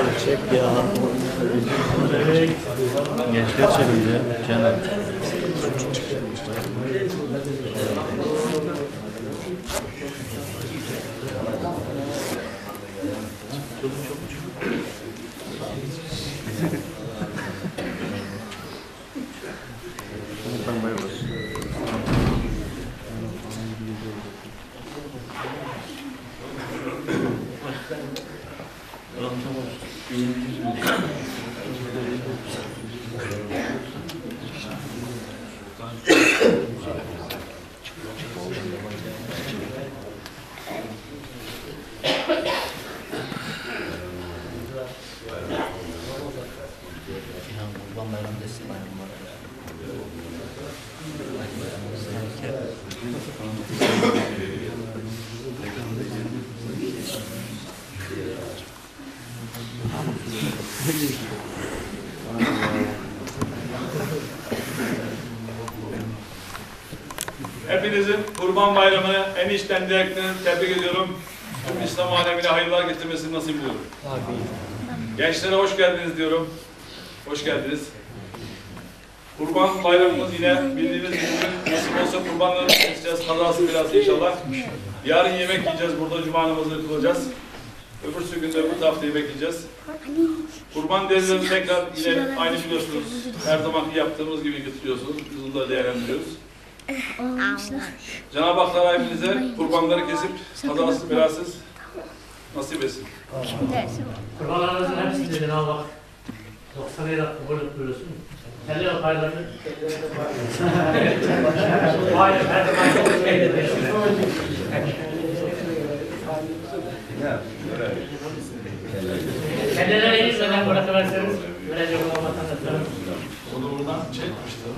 abi çek ya. Gençler çevirdi. Canan. Thank you. İnan Kurban Bayramı destek bayramı var. Hepinizin Kurban Bayramı'nı en içten dileklerini tebrik ediyorum. Tüm İslam alemine hayırlar getirmesini nasip ediyorum. Gençlere hoş geldiniz diyorum. Hoş geldiniz. Kurban bayramımız yine bildiğiniz gibi nasip olsa kurbanları keseceğiz. Kazası biraz inşallah. Yarın yemek yiyeceğiz. Burada cuma namazını kılacağız. Öbürsü günde bu haftayı bekleyeceğiz. Kurban derilerini tekrar yine aynı biliyorsunuz. Her zamanki yaptığımız gibi getiriyorsunuz. Biz bunu da değerlendiriyoruz. Cenab-ı Hak hepinize kurbanları kesip kazasız belasız nasip etsin. Kurbanlarınızın hepsini Cenab-ı Hak 90 yıl kabul buyursun. Kendi o paylarını Hayır, her zaman şeydir. Kendilerine hiç önem bırakıverseniz, böylece bu vatandaşların Onu buradan çekmişler.